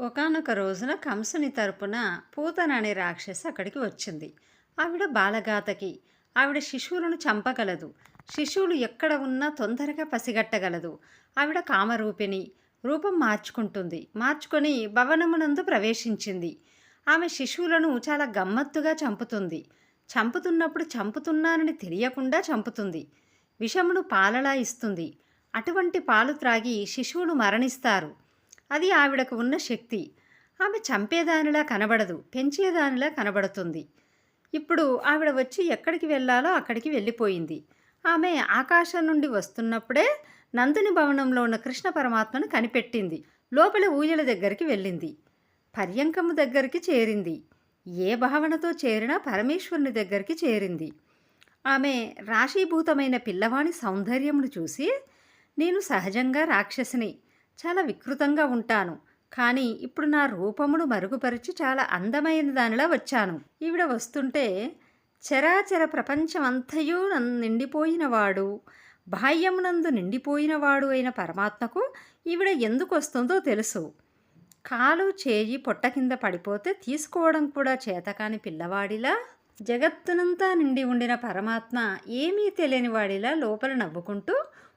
ఒకానొక రోజున కంసుని తరపున పూతన అనే రాక్షసి అక్కడికి వచ్చింది. ఆవిడ బాలగాతకి. ఆవిడ శిశువులను చంపగలదు. శిశువులు ఎక్కడ ఉన్నా తొందరగా పసిగట్టగలదు. ఆవిడ కామరూపిణి. రూపం మార్చుకుంటుంది. మార్చుకొని భవనమునందు ప్రవేశించింది. ఆమె శిశువులను చాలా గమ్మత్తుగా చంపుతుంది. చంపుతున్నప్పుడు చంపుతున్నానని తెలియకుండా చంపుతుంది. విషమును పాలలా ఇస్తుంది. అటువంటి పాలు త్రాగి శిశువులు మరణిస్తారు. అది ఆవిడకు ఉన్న శక్తి. ఆమె చంపేదానిలా కనబడదు పెంచేదానిలా కనబడుతుంది. ఇప్పుడు ఆవిడ వచ్చి ఎక్కడికి వెళ్ళాలో అక్కడికి వెళ్ళిపోయింది. ఆమె ఆకాశం నుండి వస్తున్నప్పుడే నందుని భవనంలో ఉన్న కృష్ణ పరమాత్మను కనిపెట్టింది. లోపల ఊయల దగ్గరికి వెళ్ళింది. పర్యంకము దగ్గరికి చేరింది. ఏ భావనతో చేరినా పరమేశ్వరుని దగ్గరికి చేరింది. ఆమె రాశీభూతమైన పిల్లవాని సౌందర్యమును చూసి నేను సహజంగా రాక్షసిని. చాలా వికృతంగా ఉంటాను. కానీ ఇప్పుడు నా రూపమును మరుగుపరిచి చాలా అందమైన దానిలా వచ్చాను. ఈవిడ వస్తుంటే చరాచర ప్రపంచమంతయు నిండిపోయినవాడు బాహ్యమునందు నిండిపోయినవాడు అయిన పరమాత్మకు ఈవిడ ఎందుకు వస్తుందో తెలుసు. కాలు చేయి పొట్ట కింద పడిపోతే తీసుకోవడం కూడా చేతకాని పిల్లవాడిలా జగత్తునంతా నిండి ఉండిన పరమాత్మ ఏమీ తెలియని వాడిలా లోపల నవ్వుకుంటూ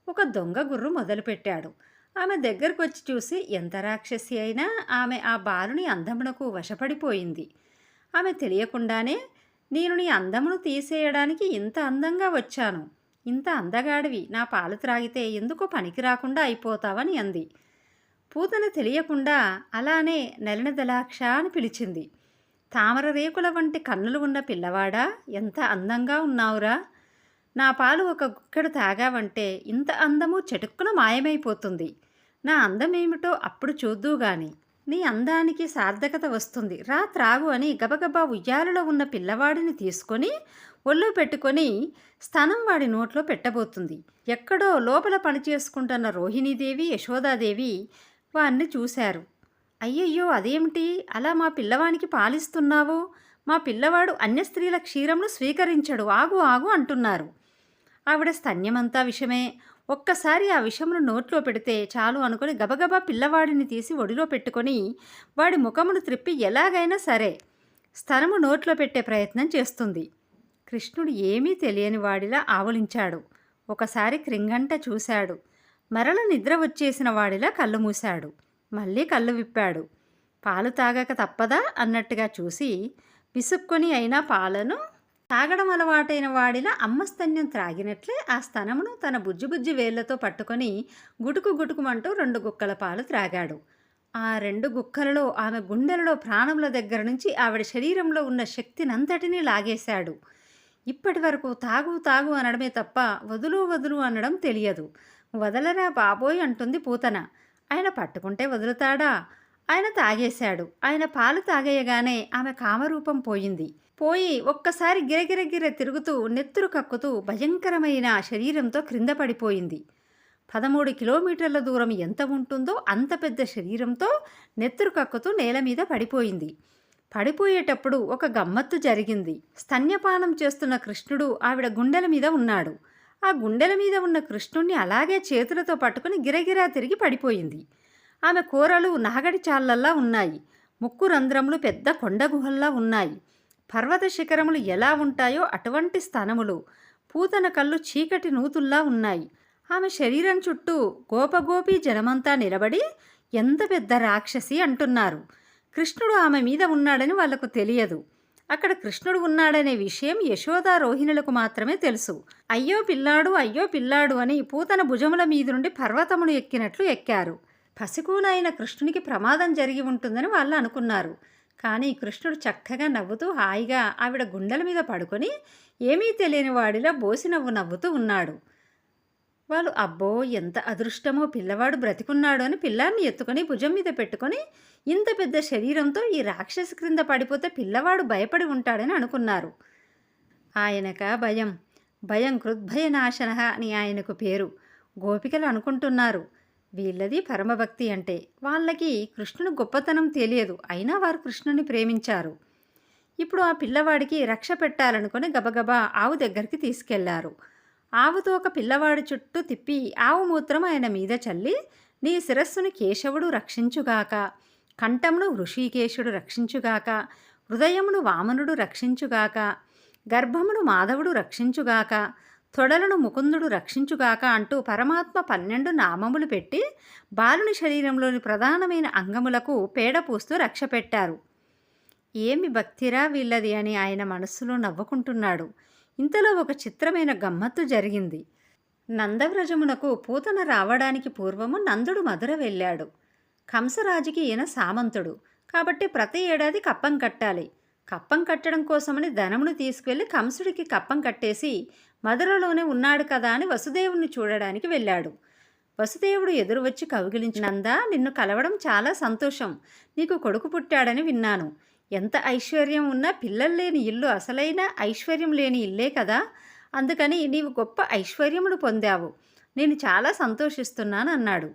ఒక దొంగ గుర్రు మొదలుపెట్టాడు. ఆమె దగ్గరకు వచ్చి చూసి ఎంత రాక్షసి అయినా ఆమె ఆ బాలుని అందమునకు వశపడిపోయింది. ఆమె తెలియకుండానే నేను నీ అందమును తీసేయడానికి ఇంత అందంగా వచ్చాను. ఇంత అందగాడివి నా పాలు త్రాగితే ఎందుకు పనికి రాకుండా అయిపోతావని అంది. పూతన తెలియకుండా అలానే నెలనదలాక్ష అని పిలిచింది. తామర రేకుల వంటి కన్నులు ఉన్న పిల్లవాడా? ఎంత అందంగా ఉన్నావురా! నా పాలు ఒక గుక్కెడు తాగావంటే ఇంత అందము చెటుక్కున మాయమైపోతుంది. నా అందమేమిటో అప్పుడు చూద్దూ గాని. నీ అందానికి సార్థకత వస్తుంది. రా త్రాగు అని గబగబా ఉయ్యాలలో ఉన్న పిల్లవాడిని తీసుకొని ఒళ్ళు పెట్టుకొని స్థనం వాడి నోట్లో పెట్టబోతుంది. ఎక్కడో లోపల పనిచేసుకుంటున్న రోహిణీదేవి యశోదాదేవి వారిని చూశారు. అయ్యయ్యో! అదేమిటి? అలా మా పిల్లవానికి పాలిస్తున్నావు? మా పిల్లవాడు అన్య స్త్రీల క్షీరమును స్వీకరించడు. ఆగు ఆగు అంటున్నారు. ఆవిడ స్తన్యమంతా విషమే. ఒక్కసారి ఆ విషమును నోట్లో పెడితే చాలు అనుకుని గబగబా పిల్లవాడిని తీసి ఒడిలో పెట్టుకొని వాడి ముఖమును త్రిప్పి ఎలాగైనా సరే స్తనము నోట్లో పెట్టే ప్రయత్నం చేస్తుంది. కృష్ణుడు ఏమీ తెలియని వాడిలా ఆవలించాడు. ఒకసారి క్రింగంట చూశాడు. మరల నిద్ర వచ్చేసిన వాడిలా కళ్ళు మూశాడు. మళ్ళీ కళ్ళు విప్పాడు. పాలు తాగక తప్పదా అన్నట్టుగా చూసి విసుక్కొని అయినా పాలను తాగడం అలవాటైన వాడిలా అమ్మస్తన్యం త్రాగినట్లే ఆ స్తనమును తన బుజ్జి బుజ్జి వేళ్ళతో పట్టుకొని గుటుకు గుటుకుమంటూ రెండు గుక్కల పాలు త్రాగాడు. ఆ రెండు గుక్కలలో ఆమె గుండెలలో ప్రాణముల దగ్గర నుంచి ఆవిడ శరీరంలో ఉన్న శక్తినంతటినీ లాగేశాడు. ఇప్పటి వరకు తాగు తాగు అనడమే తప్ప వదులు వదులు అనడం తెలియదు. వదలరా బాబోయ్ అంటుంది పూతన. ఆయన పట్టుకుంటే వదులుతాడా? ఆయన తాగేశాడు. ఆయన పాలు తాగేయగానే ఆమె కామరూపం పోయింది. పోయి ఒక్కసారి గిరగిరగిర తిరుగుతూ నెత్తురు కక్కుతూ భయంకరమైన శరీరంతో క్రింద పడిపోయింది. పదమూడు కిలోమీటర్ల దూరం ఎంత ఉంటుందో అంత పెద్ద శరీరంతో నెత్తురు కక్కుతూ నేల మీద పడిపోయింది. పడిపోయేటప్పుడు ఒక గమ్మత్తు జరిగింది. స్తన్యపానం చేస్తున్న కృష్ణుడు ఆవిడ గుండెల మీద ఉన్నాడు. ఆ గుండెల మీద ఉన్న కృష్ణుణ్ణి అలాగే చేతులతో పట్టుకుని గిరగిరా తిరిగి పడిపోయింది. ఆమె కూరలు నాగడి చాళ్ళల్లా ఉన్నాయి. ముక్కు రంధ్రములు పెద్ద కొండ గుహల్లా ఉన్నాయి. పర్వత శిఖరములు ఎలా ఉంటాయో అటువంటి స్థానములు. పూతన కళ్ళు చీకటి నూతుల్లా ఉన్నాయి. ఆమె శరీరం చుట్టూ గోపగోపి జనమంతా నిలబడి ఎంత పెద్ద రాక్షసి అంటున్నారు. కృష్ణుడు ఆమె మీద ఉన్నాడని వాళ్ళకు తెలియదు. అక్కడ కృష్ణుడు ఉన్నాడనే విషయం యశోదా రోహిణులకు మాత్రమే తెలుసు. అయ్యో పిల్లాడు అయ్యో పిల్లాడు అని పూతన భుజముల మీద నుండి పర్వతమును ఎక్కినట్లు ఎక్కారు. పసికూనైన కృష్ణునికి ప్రమాదం జరిగి ఉంటుందని వాళ్ళు అనుకున్నారు. కానీ కృష్ణుడు చక్కగా నవ్వుతూ హాయిగా ఆవిడ గుండెల మీద పడుకొని ఏమీ తెలియని వాడిలా బోసి నవ్వు నవ్వుతూ ఉన్నాడు. వాళ్ళు అబ్బో ఎంత అదృష్టమో పిల్లవాడు బ్రతికున్నాడు అని పిల్లాన్ని ఎత్తుకొని భుజం మీద పెట్టుకొని ఇంత పెద్ద శరీరంతో ఈ రాక్షసి క్రింద పడిపోతే పిల్లవాడు భయపడి ఉంటాడని అనుకున్నారు. ఆయనక భయం? భయం కృద్భయనాశన అని ఆయనకు పేరు. గోపికలు అనుకుంటున్నారు. వీళ్ళది పరమభక్తి అంటే వాళ్ళకి కృష్ణుని గొప్పతనం తెలియదు అయినా వారు కృష్ణుని ప్రేమించారు. ఇప్పుడు ఆ పిల్లవాడికి రక్ష పెట్టాలనుకుని గబగబా ఆవు దగ్గరికి తీసుకెళ్ళారు. ఆవుతో ఒక పిల్లవాడి చుట్టూ తిప్పి ఆవు మూత్రం ఆయన మీద చల్లి నీ శిరస్సును కేశవుడు రక్షించుగాక కంఠమును ఋషికేశుడు రక్షించుగాక హృదయమును వామనుడు రక్షించుగాక గర్భమును మాధవుడు రక్షించుగాక తొడలను ముకుందుడు రక్షించుగాక అంటూ పరమాత్మ పన్నెండు నామములు పెట్టి బాలుని శరీరంలోని ప్రధానమైన అంగములకు పేడ పూస్తూ రక్ష పెట్టారు ఏమి భక్తిరా వీళ్ళది అని ఆయన మనస్సులో నవ్వుకుంటున్నాడు. ఇంతలో ఒక చిత్రమైన గమ్మత్తు జరిగింది. నందవ్రజమునకు పూతన రావడానికి పూర్వము నందుడు మధుర వెళ్ళాడు. కంసరాజుకి ఈయన సామంతుడు. కాబట్టి ప్రతి ఏడాది కప్పం కట్టాలి. కప్పం కట్టడం కోసమని ధనమును తీసుకువెళ్ళి కంసుడికి కప్పం కట్టేసి మధురలోనే ఉన్నాడు కదా అని వసుదేవుణ్ణి చూడడానికి వెళ్ళాడు. వసుదేవుడు ఎదురు వచ్చి కౌగిలించినందా నిన్ను కలవడం చాలా సంతోషం. నీకు కొడుకు పుట్టాడని విన్నాను. ఎంత ఐశ్వర్యం ఉన్నా పిల్లలు లేని ఇల్లు అసలైన ఐశ్వర్యం లేని ఇల్లే కదా. అందుకని నీవు గొప్ప ఐశ్వర్యమును పొందావు. నేను చాలా సంతోషిస్తున్నాను అన్నాడు.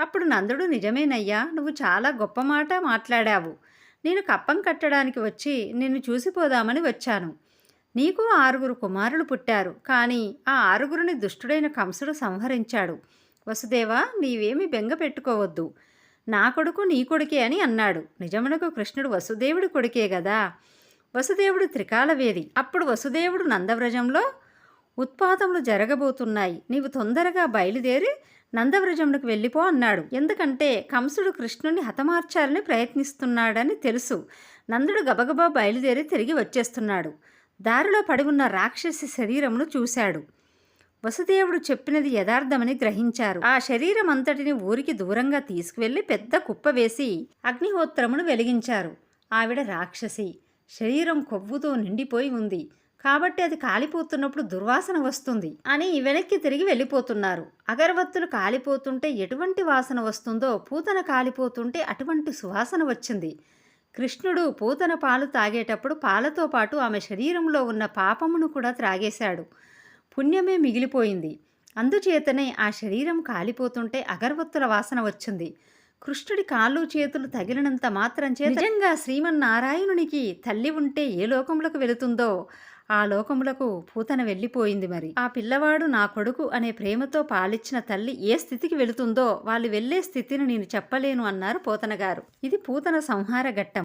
అప్పుడు నందుడు నిజమేనయ్యా నువ్వు చాలా గొప్ప మాట మాట్లాడావు. నేను కప్పం కట్టడానికి వచ్చి నిన్ను చూసిపోదామని వచ్చాను. నీకు ఆరుగురు కుమారులు పుట్టారు. కానీ ఆ ఆరుగురిని దుష్టుడైన కంసుడు సంహరించాడు. వసుదేవా నీవేమి బెంగ పెట్టుకోవద్దు. నా కొడుకు నీ కొడుకే అని అన్నాడు. నిజమునకు కృష్ణుడు వసుదేవుడి కొడుకే కదా వసుదేవుడు త్రికాలవేది. అప్పుడు వసుదేవుడు నందవ్రజంలో ఉత్పాతములు జరగబోతున్నాయి. నీవు తొందరగా బయలుదేరి నందవ్రజమునకు వెళ్ళిపో అన్నాడు. ఎందుకంటే కంసుడు కృష్ణుని హతమార్చాలని ప్రయత్నిస్తున్నాడని తెలుసు. నందుడు గబగబా బయలుదేరి తిరిగి వచ్చేస్తున్నాడు. దారిలో పడి ఉన్న రాక్షసి శరీరమును చూశాడు. వసుదేవుడు చెప్పినది యథార్థమని గ్రహించారు. ఆ శరీరం అంతటిని ఊరికి దూరంగా తీసుకువెళ్ళి పెద్ద కుప్ప వేసి అగ్నిహోత్రమును వెలిగించారు. ఆవిడ రాక్షసి. శరీరం కొవ్వుతో నిండిపోయి ఉంది. కాబట్టి అది కాలిపోతున్నప్పుడు దుర్వాసన వస్తుంది అని వెనక్కి తిరిగి వెళ్ళిపోతున్నారు. అగరవత్తులు కాలిపోతుంటే ఎటువంటి వాసన వస్తుందో పూతన కాలిపోతుంటే అటువంటి సువాసన వచ్చింది. కృష్ణుడు పూతన పాలు తాగేటప్పుడు పాలతో పాటు ఆమె శరీరంలో ఉన్న పాపమును కూడా త్రాగేశాడు. పుణ్యమే మిగిలిపోయింది. అందుచేతనే ఆ శరీరం కాలిపోతుంటే అగరవత్తుల వాసన వచ్చింది. కృష్ణుడి కాళ్ళు చేతులు తగిలినంత మాత్రం చేత నిజంగా శ్రీమన్నారాయణునికి తల్లి ఉంటే ఏ లోకంలోకి వెళుతుందో ఆ లోకములకు పూతన వెళ్ళిపోయింది మరి. ఆ పిల్లవాడు నా కొడుకు అనే ప్రేమతో పాలిచ్చిన తల్లి ఏ స్థితికి వెళుతుందో వాళ్ళు వెళ్ళే స్థితిని నేను చెప్పలేను అన్నారు పూతన గారు ఇది పూతన సంహార ఘట్టం.